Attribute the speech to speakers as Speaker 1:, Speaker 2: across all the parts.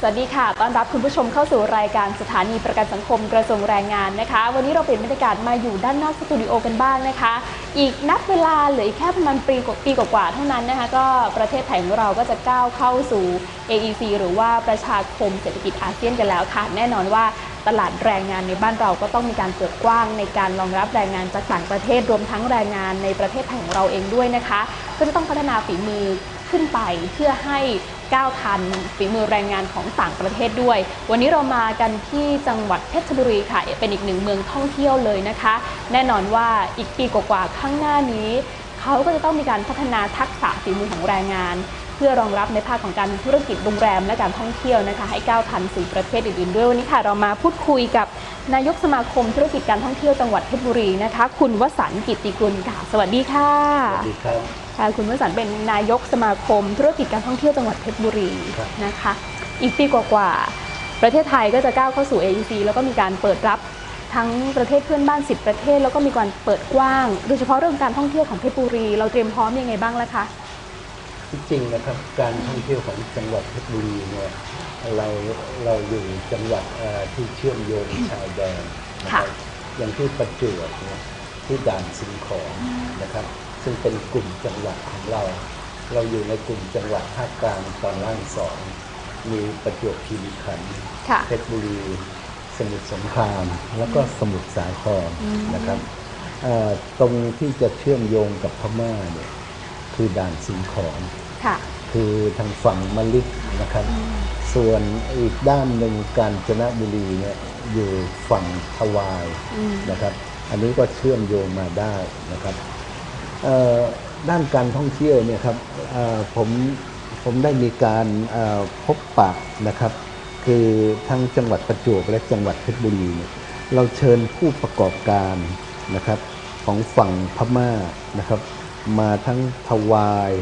Speaker 1: สวัสดีค่ะ ต้อนรับคุณผู้ชมเข้าสู่รายการสถานีประกันสังคมกระทรวงแรงงานนะคะ วันนี้เราเปลี่ยนบรรยากาศมาอยู่ด้านนอกสตูดิโอกันบ้างนะคะ อีกนับเวลาเหลืออีกแค่ประมาณปีกว่าปีกว่าๆเท่านั้นนะคะ ก็ประเทศไทยของเราก็จะก้าวเข้าสู่ AEC หรือว่าประชาคมเศรษฐกิจอาเซียนกันแล้วค่ะ แน่นอนว่าตลาดแรงงานในบ้านเราก็ต้องมีการเปิดกว้างในการรองรับแรงงานจากต่างประเทศรวมทั้งแรงงานในประเทศไทยของเราเองด้วยนะคะ ก็จะต้องพัฒนาฝีมือขึ้นไปเพื่อให้ 9ทันฝีมือแรงงานของต่างประเทศด้วย วันนี้เรามากันที่จังหวัดเพชรบุรีค่ะ เป็นอีกหนึ่งเมืองท่องเที่ยวเลยนะคะ แน่นอนว่าอีกปีกว่าๆข้างหน้านี้ เขาก็จะต้องมีการพัฒนาทักษะฝีมือของแรงงาน เพื่อรองรับในภาคของการธุรกิจโรงแรมและการท่องเที่ยวนะคะให้ก้าวทันสู่ประเทศอื่นๆด้วยวันนี้ค่ะเรามาพูดคุยกับนายกสมาคมธุรกิจการท่องเที่ยวจังหวัดเพชรบุรีนะคะ คุณวสันต์กิตติกุลค่ะ สวัสดีค่ะ
Speaker 2: สวัสดีครับ
Speaker 1: ค่ะคุณวสันต์เป็นนายกสมาคมธุรกิจการท่องเที่ยวจังหวัดเพชรบุรี
Speaker 2: ครับ
Speaker 1: นะคะ อีกปีกว่าๆประเทศไทยก็จะก้าวเข้าสู่ AEC แล้วก็มีการเปิดรับทั้งประเทศเพื่อนบ้าน 10 ประเทศ แล้วก็มีการเปิดกว้าง โดยเฉพาะเรื่องการท่องเที่ยวของเพชรบุรี เราเตรียมพร้อมยังไงบ้างล่ะคะ
Speaker 2: ที่จริงนะครับการท่องเที่ยวของจังหวัดเพชรบุรีเนี่ยเราเราอยู่จังหวัดเอ่อที่เชื่อมโยงชายแดนนะครับ
Speaker 1: ค่ะ
Speaker 2: อย่างที่ประจวบเนี่ยที่ด่านสิงห์ของนะครับ ซึ่งเป็นกลุ่มจังหวัดของเรา เราอยู่ในกลุ่มจังหวัดภาคกลางตอนล่างสองมีประจวบคีรีขันธ์
Speaker 1: ค่ะ
Speaker 2: เพชรบุรี สมุทรสงคราม แล้วก็สมุทรสาครนะครับเอ่อตรงที่จะเชื่อมโยงกับพม่าเนี่ย คือด่านสิงห์ของ
Speaker 1: ค่ะ
Speaker 2: คือทางฝั่งมะลิดนะครับ ส่วนอีกด้านหนึ่งกาญจนบุรีเนี่ยอยู่ฝั่งทวาย
Speaker 1: อืม
Speaker 2: นะครับ อันนี้ก็เชื่อมโยงมาได้นะครับเอ่อด้านการท่องเที่ยวเนี่ยครับเอ่อผมผมได้มีการเอ่อพบปะนะครับ คือทั้งจังหวัดประจวบและจังหวัดเพชรบุรีเนี่ยเราเชิญผู้ประกอบการนะครับของฝั่งพม่านะครับ มาทั้งทวาย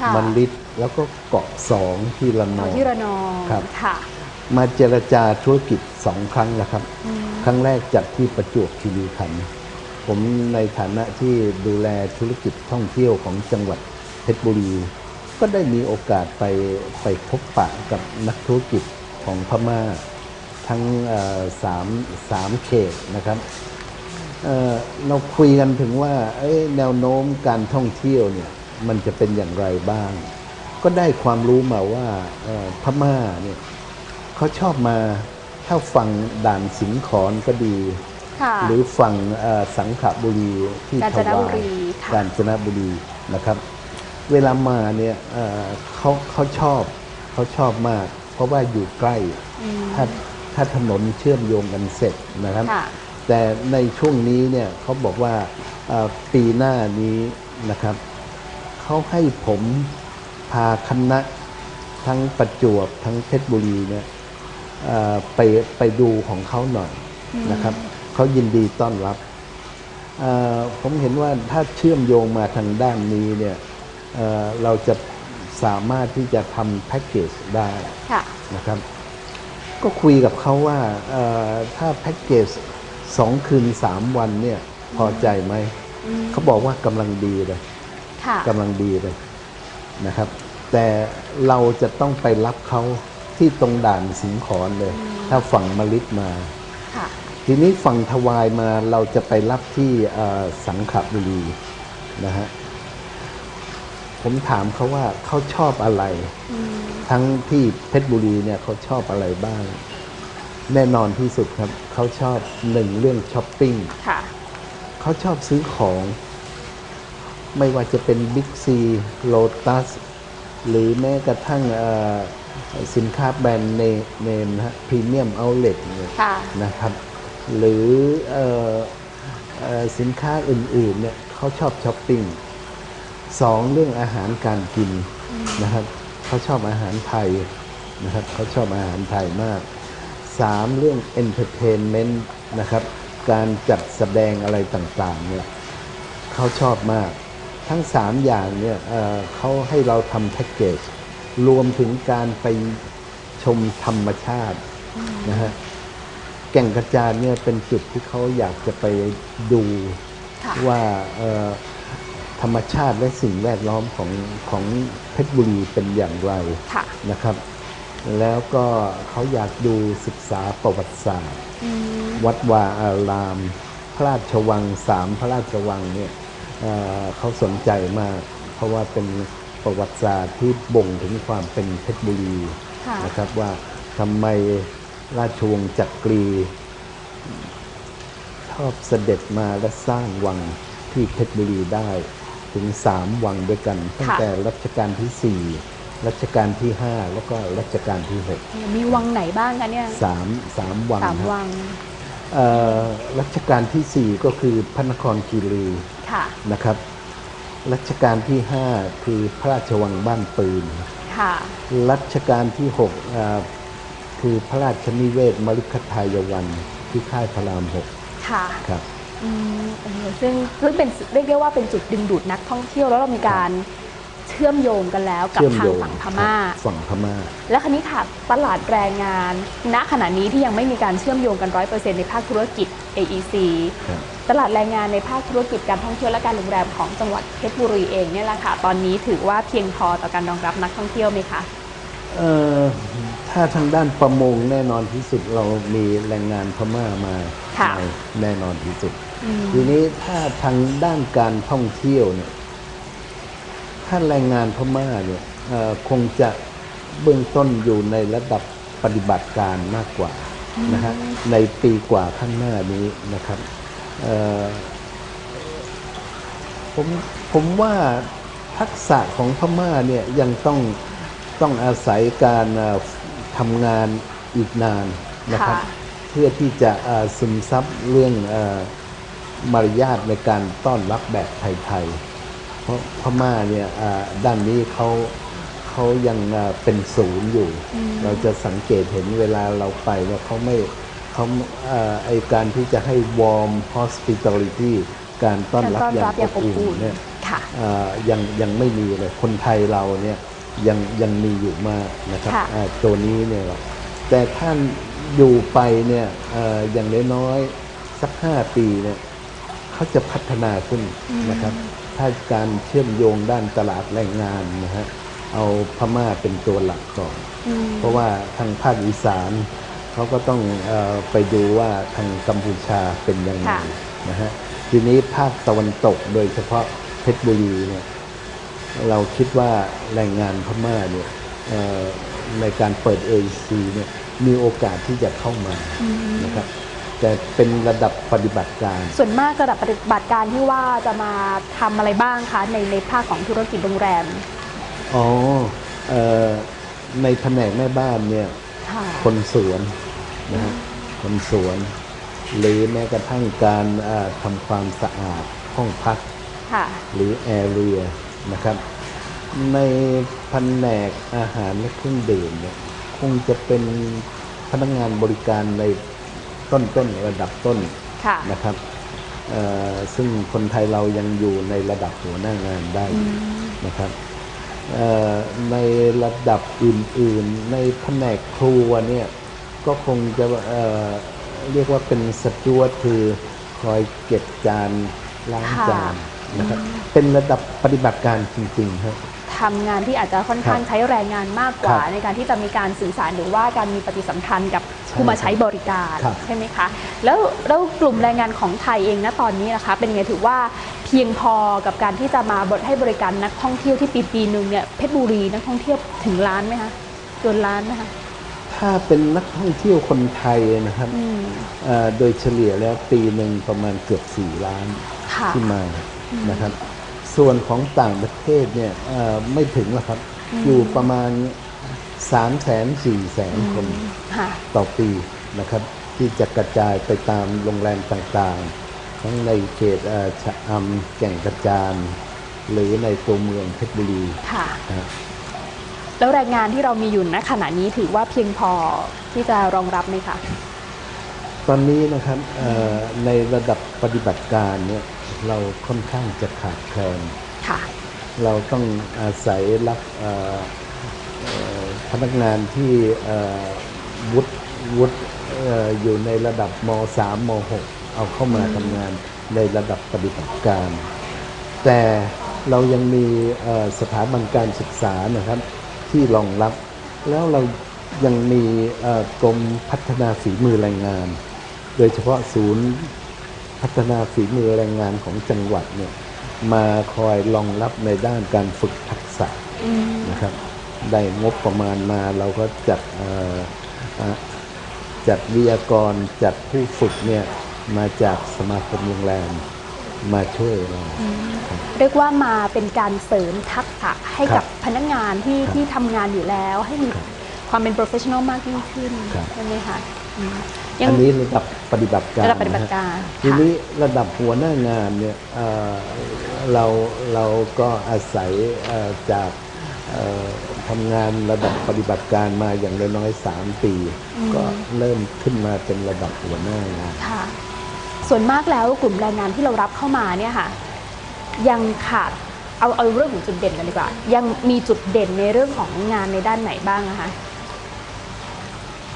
Speaker 1: ค่ะ
Speaker 2: มันลิดแล้วก็เกาะสองที่ละน
Speaker 1: เอา
Speaker 2: อง
Speaker 1: ที่ระนอง
Speaker 2: ครับ
Speaker 1: ค่ะ
Speaker 2: มาเจรจาธุรกิจสองครั้งแล้วครับ
Speaker 1: อืม
Speaker 2: ครั้งแรกจัดที่ประจวบคีรีขันธ์ผมในฐานะที่ดูแลธุรกิจท่องเที่ยวของจังหวัดเพชรบุรี ก็ได้มีโอกาสไปไปพบปะกับนักธุรกิจของพม่า ทั้งเอ่อสามสามเขตนะครับ เอ่อเราคุยกันถึงว่าเอ้ยแนวโน้มการท่องเที่ยวเนี่ยมันจะเป็นอย่างไรบ้าง ก็ได้ความรู้มาว่าเอ่อพม่าเนี่ยเขาชอบมาถ้าฝั่งด่านสิงขอนก็ดี
Speaker 1: ค่ะ
Speaker 2: หรือฝั่งเอ่อสังขบุรีที่
Speaker 1: กาญจน
Speaker 2: ท
Speaker 1: บุ
Speaker 2: วาย
Speaker 1: รีค่ะ
Speaker 2: กาญจนบุรีนะครับ เวลามาเนี่ยเอ่อเขาเขาชอบเขาชอบมาก เพราะว่าอยู่ใกล้
Speaker 1: อืม
Speaker 2: ถ้าถ้าถนนเชื่อมโยงกันเสร็จนะครับ
Speaker 1: ค่ะ
Speaker 2: แต่ในช่วงนี้เนี่ยเขาบอกว่าเอ่อปีหน้านี้นะครับเขาให้ผมพาคณะทั้งประจวบทั้งเพชรบุรีเนี่ยเอ่อไปไปดูของเขาหน่อยนะครับเขายินดีต้อนรับเอ่อผมเห็นว่าถ้าเชื่อมโยงมาทางด้านนี้เนี่ยเอ่อเราจะสามารถที่จะทำแพ็กเกจได้
Speaker 1: ค่ะ
Speaker 2: นะครับ ก็คุยกับเขาว่าเอ่อถ้าแพ็กเกจ สองคืนสามวันเนี่ยพอใจไหม
Speaker 1: อืม
Speaker 2: เขาบอกว่ากำลังดีเลย
Speaker 1: ค่ะ
Speaker 2: กำลังดีเลยนะครับ แต่เราจะต้องไปรับเขาที่ตรงด่านสิงขอนเลย ถ้าฝั่งมะลิดมา
Speaker 1: ค่ะ
Speaker 2: ทีนี้ฝั่งทวายมาเราจะไปรับที่เอ่อสังขบุรีนะฮะผมถามเขาว่าเขาชอบอะไร
Speaker 1: อืม
Speaker 2: ทั้งที่เพชรบุรีเนี่ยเขาชอบอะไรบ้าง แน่นอนที่สุดครับ เขาชอบหนึ่งเรื่องช้อปปิ้ง
Speaker 1: ค่ะ
Speaker 2: เขาชอบซื้อของ ไม่ว่าจะเป็นบิ๊กซีโลตัสหรือแม้กระทั่งเอ่อสินค้าแบรนด์เนมนะฮะพรีเมียมเอาเลทเนี่ย
Speaker 1: ค่ะ
Speaker 2: นะครับ หรือเอ่อเอ่อสินค้าอื่นๆเนี่ยเขาชอบช้อปปิ้งสองเรื่องอาหารการกินนะครับเขาชอบอาหารไทยนะครับเขาชอบอาหารไทยมาก สามเรื่องเอนเตอร์เทนเมนต์นะครับ การจัดแสดงอะไรต่างๆเนี่ยเขาชอบมาก ทั้งสามอย่างเนี่ยเอ่อเขาให้เราทำแพ็กเกจรวมถึงการไปชมธรรมชาตินะฮะแก่งกระจานเนี่ยเป็นจุดที่เขาอยากจะไปดู
Speaker 1: ค่ะ
Speaker 2: ว่าเอ่อธรรมชาติและสิ่งแวดล้อมของของเพชรบุรีเป็นอย่างไร
Speaker 1: ค่ะ
Speaker 2: นะครับ แล้วก็เขาอยากดูศึกษาประวัติศาสตร์
Speaker 1: อืม
Speaker 2: วัดวาอาราม พระราชวังสามพระราชวังเนี่ยเอ่อเขาสนใจมาก เพราะว่าเป็นประวัติศาสตร์ที่บ่งถึงความเป็นเพชรบุรี
Speaker 1: ค่ะ
Speaker 2: นะครับว่าทำไมราชวงศ์จักรีชอบเสด็จมาและสร้างวังที่เพชรบุรีได้ถึงสามวังด้วยกัน ตั้งแต่รัชกาลที่สี่ รัชกาลที่ห้าแล้วก็รัชกาลที่หก
Speaker 1: มีวังไหนบ้างคะเนี่ย
Speaker 2: สามสามวัง
Speaker 1: สาม
Speaker 2: ครับ
Speaker 1: วัง
Speaker 2: เอ่อรัชกาลที่สี่ก็คือพระนครคีรี
Speaker 1: ค่ะ
Speaker 2: นะครับรัชกาลที่ห้าคือพระราชวังบ้านปืน
Speaker 1: ค่ะ
Speaker 2: รัชกาลที่หกอ่าคือพระราชนิเวศมฤคทายวันที่ค่ายพระรามหก
Speaker 1: ค่ะ
Speaker 2: ครับ
Speaker 1: อืมโอ้โหซึ่งซึ่งเป็นเรียกได้ว่าเป็นจุดดึงดูดนักท่องเที่ยวแล้วเรามีการ เชื่อมโยงกันแล้วกับ
Speaker 2: เชื่อม
Speaker 1: ทา
Speaker 2: โย
Speaker 1: ง
Speaker 2: ง
Speaker 1: ฝั่งพม่า
Speaker 2: ครับฝั่งพม่า
Speaker 1: และคันนี้ค่ะตลาดแรงงาน ณขณะนี้ที่ยังไม่มีการเชื่อมโยงกันร้อยเปอร์เซ็นต์ในภาคธุรกิจ AEC
Speaker 2: ครับ
Speaker 1: ตลาดแรงงานในภาคธุรกิจการท่องเที่ยวและการโรงแรมของจังหวัดเพชรบุรีเองเนี่ยแหละค่ะตอนนี้ถือว่าเพียงพอต่อการรองรับนักท่องเที่ยวไหมคะ
Speaker 2: เอ่อถ้าทางด้านประมงแน่นอนที่สุดเรามีแรงงานพม่ามา
Speaker 1: ค่ะ
Speaker 2: ในแน่นอนที่สุด
Speaker 1: อืม
Speaker 2: ทีนี้ถ้าทางด้านการท่องเที่ยวเนี่ย ถ้าแรงงานพม่าเนี่ยเอ่อคงจะเบื้องต้นอยู่ในระดับปฏิบัติการมากกว่านะฮะในปีกว่าข้างหน้านี้นะครับเอ่อผมผมว่าทักษะของพม่าเนี่ยยังต้องต้องอาศัยการเอ่อทำงานอีกนานนะครับ
Speaker 1: ค่ะ
Speaker 2: เพื่อที่จะเอ่อซึมซับเรื่องเออมารยาทในการต้อนรับแบบไทยๆ เพราะพม่าเนี่ยเอ่อด้านนี้เขาเขายังเอ่อเป็นศูนย์อยู่ เราจะสังเกตเห็นเวลาเราไปเนี่ยเขาไม่เขาเอ่อไอการที่จะให้ warm hospitality การต้อนรับ
Speaker 1: การต้อน
Speaker 2: อย่า
Speaker 1: รั
Speaker 2: ง
Speaker 1: บอย่าง
Speaker 2: อบอุ่
Speaker 1: อบอุ่
Speaker 2: น
Speaker 1: น
Speaker 2: เนี่ย
Speaker 1: ค่ะ
Speaker 2: เอ่อยังยังไม่มีเลยคนไทยเราเนี่ยยังยังมีอยู่มากนะครับ
Speaker 1: ค่ะ
Speaker 2: อ่าตัวนี้เนี่ยแต่ท่านอยู่ไปเนี่ยเอ่ออย่างน้อยๆสักห้าปีเนี่ยเขาจะพัฒนาขึ้นนะครับ ถ้าการเชื่อมโยงด้านตลาดแรงงานนะฮะเอาพม่าเป็นตัวหลักก่อน
Speaker 1: อืม
Speaker 2: เพราะว่าทางภาคอีสานเขาก็ต้องเออไปดูว่าทางกัมพูชาเป็นยังไง
Speaker 1: ค่ะ
Speaker 2: นะฮะทีนี้ภาคตะวันตกโดยเฉพาะเพชรบุรีเนี่ยเราคิดว่าแรงงานพม่าเนี่ยเอ่อในการเปิด AEC เนี่ยมีโอกาสที่จะเข้ามานะครับ แต่เป็นระดับปฏิบัติการ
Speaker 1: ส่วนมากระดับปฏิบัติการที่ว่าจะมาทำอะไรบ้างคะในในภาคของธุรกิจโรงแรม
Speaker 2: อ๋อเอ่อในแผนกแม่บ้านเนี่ย
Speaker 1: ค่ะ
Speaker 2: คนสวนนะฮะคนสวน หรือแม้กระทั่งการเอ่อทำความสะอาดห้องพัก
Speaker 1: ค่ะ
Speaker 2: หรือแอเรียนะครับ ในแผนกอาหารและเครื่องดื่มเนี่ยคงจะเป็นพนักงานบริการใน ต้นต้นๆระดับต้น
Speaker 1: ค่ะ
Speaker 2: นะครับเอ่อซึ่งคนไทยเรายังอยู่ในระดับหัวหน้างานได้อยู่นะครับเอ่อในระดับอื่นๆ ในแผนกครัวเนี่ยก็คงจะเอ่อเรียกว่าเป็นสจวตคือคอยเก็บจานล้าง
Speaker 1: ค่ะ
Speaker 2: จานนะครับเป็นระดับปฏิบัติการจริงๆครับ
Speaker 1: ทำงานที่อาจจะค่อนข้าง
Speaker 2: ครับ
Speaker 1: ใช้แรงงานมากกว่า
Speaker 2: ครับ
Speaker 1: ในการที่จะมีการสื่อสารหรือว่าการมีปฏิสัมพันธ์กับ
Speaker 2: ใช่
Speaker 1: ผู้มาใช้บริการ
Speaker 2: ครับ
Speaker 1: ใช่ไหมคะแล้วแล้วกลุ่มแรงงานของไทยเองนะตอนนี้นะคะ เป็นไงถือว่าเพียงพอกับการที่จะมาบริให้บริการนักท่องเที่ยวที่ปีปีหนึ่งเนี่ยเพชรบุรีนักท่องเที่ยวถึงล้านไหมคะเกินล้านไหมคะ
Speaker 2: ถ้าเป็นนักท่องเที่ยวคนไทยนะครับ
Speaker 1: อืม
Speaker 2: เอ่อโดยเฉลี่ยแล้วปีหนึ่งประมาณเกือบ 4 ล้าน
Speaker 1: ค่ะ
Speaker 2: ที่มานะครับ ส่วนของต่างประเทศเนี่ยเอ่อไม่ถึงหรอกครับ อยู่ประมาณ 3 0 0 0 0 0 4แสนคน
Speaker 1: ค่ะ
Speaker 2: ต่อปีนะครับ ที่จะกระจายไปตามโรงแรมต่างๆ ทั้งในเขตเอ่อชะอำแก่งกระจานหรือในตัวเมืองเพชรบุรี
Speaker 1: ค่ะ
Speaker 2: นะ
Speaker 1: แล้วแรงงานที่เรามีอยู่ณขณะนี้ถือว่าเพียงพอที่จะรองรับไหมคะ
Speaker 2: ตอนนี้นะครับเอ่อในระดับปฏิบัติการเนี่ยเราค่อนข้างจะขาดแคลน
Speaker 1: ค่ะ
Speaker 2: เราต้องอาศัยรับเอ่อเอ่อ พนักงานที่วุฒิวุฒิอยู่ในระดับม .3 ม .6 เอาเข้ามาทำงานในระดับปฏิบัติการ แต่เรายังมีสถาบันการศึกษานะครับที่รองรับ แล้วเรายังมีกรมพัฒนาฝีมือแรงงาน โดยเฉพาะศูนย์พัฒนาฝีมือแรงงานของจังหวัดเนี่ยมาคอยรองรับในด้านการฝึกทักษะนะครับ ได้งบประมาณมา เราก็จัดเอ่อเอ่อจัดวิทยากรจัดผู้ฝึกเนี่ยมาจากสมาคมโรงแรมมาช่วยเราครับ
Speaker 1: เรียกว่ามาเป็นการเสริมทักษะให้
Speaker 2: ครับ
Speaker 1: กับพนักงานที่
Speaker 2: ครับ
Speaker 1: ที่ทำงานอยู่แล้ว ให้มี
Speaker 2: ครับ
Speaker 1: ความเป็น professional มากยิ่งขึ้น
Speaker 2: ครับ
Speaker 1: ใช่ไหมคะอืม
Speaker 2: อันนี้ระดับปฏิบัติการ
Speaker 1: ระดับปฏิบัติ
Speaker 2: นะฮะ
Speaker 1: การ
Speaker 2: ที
Speaker 1: ค่ะ
Speaker 2: นี้ระดับหัวหน้างานเนี่ยเอ่อเราเราก็อาศัยเอ่อจากเอ่อ ทำงานระดับปฏิบัติการมาอย่างน้อยๆสามปีก็เริ่มขึ้นมาเป็นระดับหัวหน้างาน
Speaker 1: ค่ะ ส่วนมากแล้วกลุ่มแรงงานที่เรารับเข้ามาเนี่ยค่ะ ยังขาดเอาเอาเรื่องของจุดเด่นกันดีกว่า ยังมีจุดเด่นในเรื่องของงานในด้านไหนบ้างนะคะ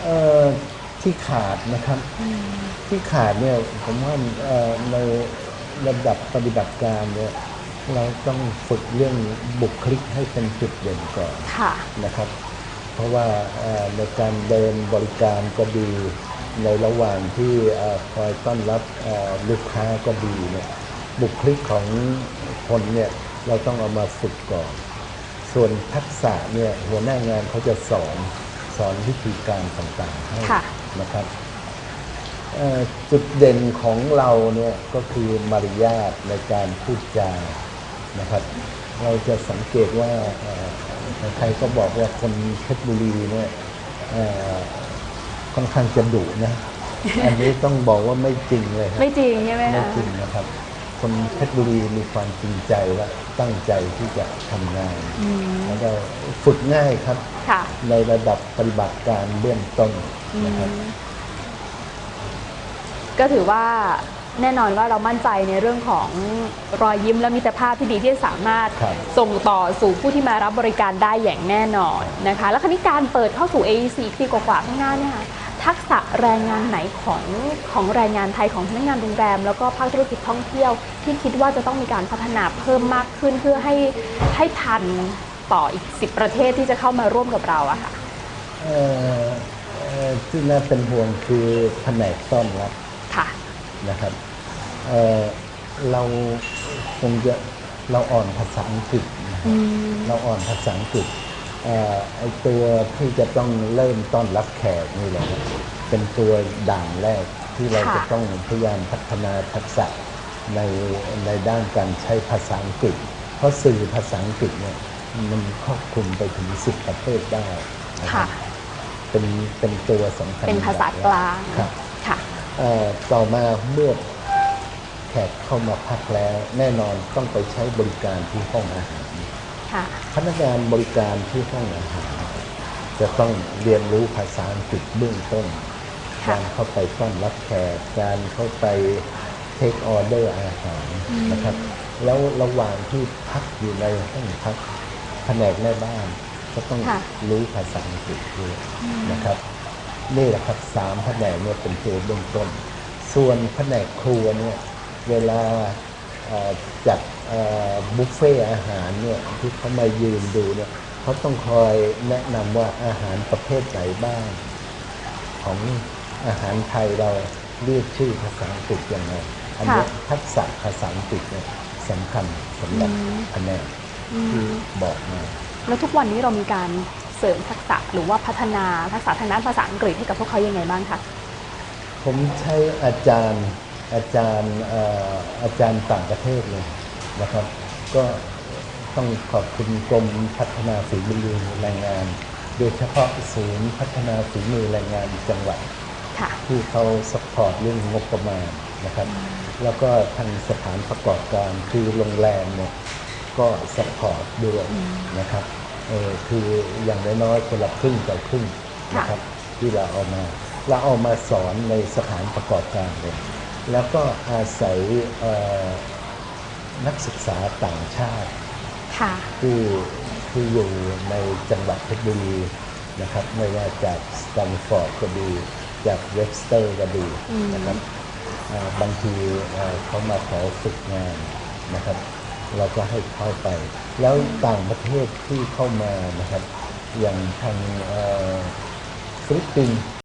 Speaker 2: เอ่อที่ขาดนะครับที่ขาดเนี่ยผมว่าเอ่อในระดับปฏิบัติการเนี่ย เราต้องฝึกเรื่องบุคลิกให้เป็นจุดเด่นก่อน
Speaker 1: ค่ะ
Speaker 2: นะครับ เพราะว่าเอ่อในการเดินบริการก็ดีในระหว่างที่เอ่อคอยต้อนรับเอ่อลูกค้าก็ดีเนี่ยบุคลิกของคนเนี่ยเราต้องเอามาฝึกก่อน ส่วนทักษะเนี่ยหัวหน้างานเขาจะสอนสอนวิธีการต่างๆให้
Speaker 1: ค่ะ
Speaker 2: นะครับเอ่อจุดเด่นของเราเนี่ยก็คือมารยาทในการพูดจา นะครับ เราจะสังเกตว่าเอ่อใครก็บอกว่าคนเพชรบุรีเนี่ยเอ่อค่อนข้างจะดุนะ อันนี้ต้องบอกว่าไม่จริงเลยครับ
Speaker 1: ไม่จริงใช่ไหม
Speaker 2: ไม่
Speaker 1: คะ
Speaker 2: จริงนะครับ คนเพชรบุรีมีความจริงใจและตั้งใจที่จะทำงานแล้วก็ฝึกง่ายครับ
Speaker 1: ค่ะ
Speaker 2: ในระดับปฏิบัติการเบื้องต้นนะครับ
Speaker 1: ก็ถือว่า แน่นอนว่าเรามั่นใจในเรื่องของรอยยิ้มและมิตรภาพที่ดีที่สามารถ
Speaker 2: ครับ
Speaker 1: ส่งต่อสู่ผู้ที่มารับบริการได้อย่างแน่นอนนะคะ แล้วคราวนี้การเปิดเข้าสู่ AEC อีกปีกว่าๆข้างหน้าเนี่ยค่ะทักษะแรงงานไหนของของแรงงานไทยของพนักงานโรงแรม แล้วก็ภาคธุรกิจท่องเที่ยว ที่คิดว่าจะต้องมีการพัฒนาเพิ่มมากขึ้นเพื่อให้ให้ทันต่ออีก 10 ประเทศที่จะเข้ามาร่วมกับเราอะค่ะ
Speaker 2: เอ่อเอ่อที่น่าเป็นห่วงคือแผนกต้อนรับ
Speaker 1: ค่ะ
Speaker 2: นะครับ เอ่อเราคงจะเราอ่อนภาษาอังกฤษนะครับเราอ่อนภาษาอังกฤษเอ่อไอตัวที่จะต้องเริ่มต้อนรับแขกนี่แหละครับเป็นตัวด่านแรกที่เรา
Speaker 1: ค่ะ
Speaker 2: จะต้องพยายามพัฒนาทักษะในในด้านการใช้ภาษาอังกฤษ เพราะสื่อภาษาอังกฤษเนี่ยมันครอบคลุมไปถึงสิบประเทศได้นะครั
Speaker 1: ค่ะ
Speaker 2: บเป็นเป็นตัวสำคัญ
Speaker 1: เป็นภาษากลาง
Speaker 2: ครับ
Speaker 1: ค่ะ
Speaker 2: เอ่อต่อมาเมื่อ แขกเข้ามาพักแล้ว แน่นอนต้องไปใช้บริการที่ห้องอาหาร
Speaker 1: ค่ะ
Speaker 2: พนักงานบริการที่ห้องอาหาร จะต้องเรียนรู้ภาษาอังกฤษเบื้องต้น
Speaker 1: ค่ะ
Speaker 2: การเข้าไปต้อนรับแขก การเข้าไปเทคออเดอร์อาหารนะครับ แล้วระหว่างที่พักอยู่ในห้องพักแผนกแม่บ้าน ก็ต้อง
Speaker 1: ค่ะ
Speaker 2: รู้ภาษาอังกฤษด้วยนะครับ นี่แหละครับสามแผนกเนี่ยเป็นตัวเบื้องต้น ส่วนแผนกครัวเนี่ย เวลาเอ่อจัดเอ่อบุฟเฟ่อาหารเนี่ยที่เขามายืนดูเนี่ยเขาต้องคอยแนะนำว่าอาหารประเภทไหนบ้าง ของอาหารไทยเราเรียกชื่อภาษาอังกฤษยังไงอันเนี้ย
Speaker 1: ค่ะ
Speaker 2: ทักษะภาษาอังกฤษเนี่ยสำคัญสำหรับแผนกที่บอกมา
Speaker 1: แล้วทุกวันนี้เรามีการเสริมทักษะหรือว่าพัฒนาทักษะทางด้านภาษาอังกฤษให้กับพวกเขายังไงบ้างคะ
Speaker 2: ผมใช้อาจารย์ อาจารย์เอ่ออาจารย์ต่างประเทศเลยนะครับ ก็ต้องขอบคุณกรมพัฒนาฝีมือแรงงาน โดยเฉพาะศูนย์พัฒนาฝีมือแรงงานจังหวัด
Speaker 1: ค่ะ
Speaker 2: ที่เขาสปอร์ตเรื่องงบประมาณนะครับ แล้วก็ทางสถานประกอบการคือโรงแรมเนี่ยก็สปอร์ตด้วยนะครับเออคืออย่างน้อยๆคนละครึ่งต่อครึ่งนะครับที่เราเอามาเราเอามาสอนในสถานประกอบการเลย แล้วก็อาศัยเอ่อนักศึกษาต่างชาติ
Speaker 1: ค่ะ
Speaker 2: ที่ที่อยู่ในจังหวัดเพชรบุรีนะครับไม่ว่าจากสแตนฟอร์ดก็ดีจากเวสเตอร์ก็ดีนะครับอ่าบางทีอ่าเขามาขอฝึกงานนะครับ เราก็ให้เข้าไป แล้วต่างประเทศที่เข้ามานะครับ อย่างทางเอ่อฟิลิปปินส์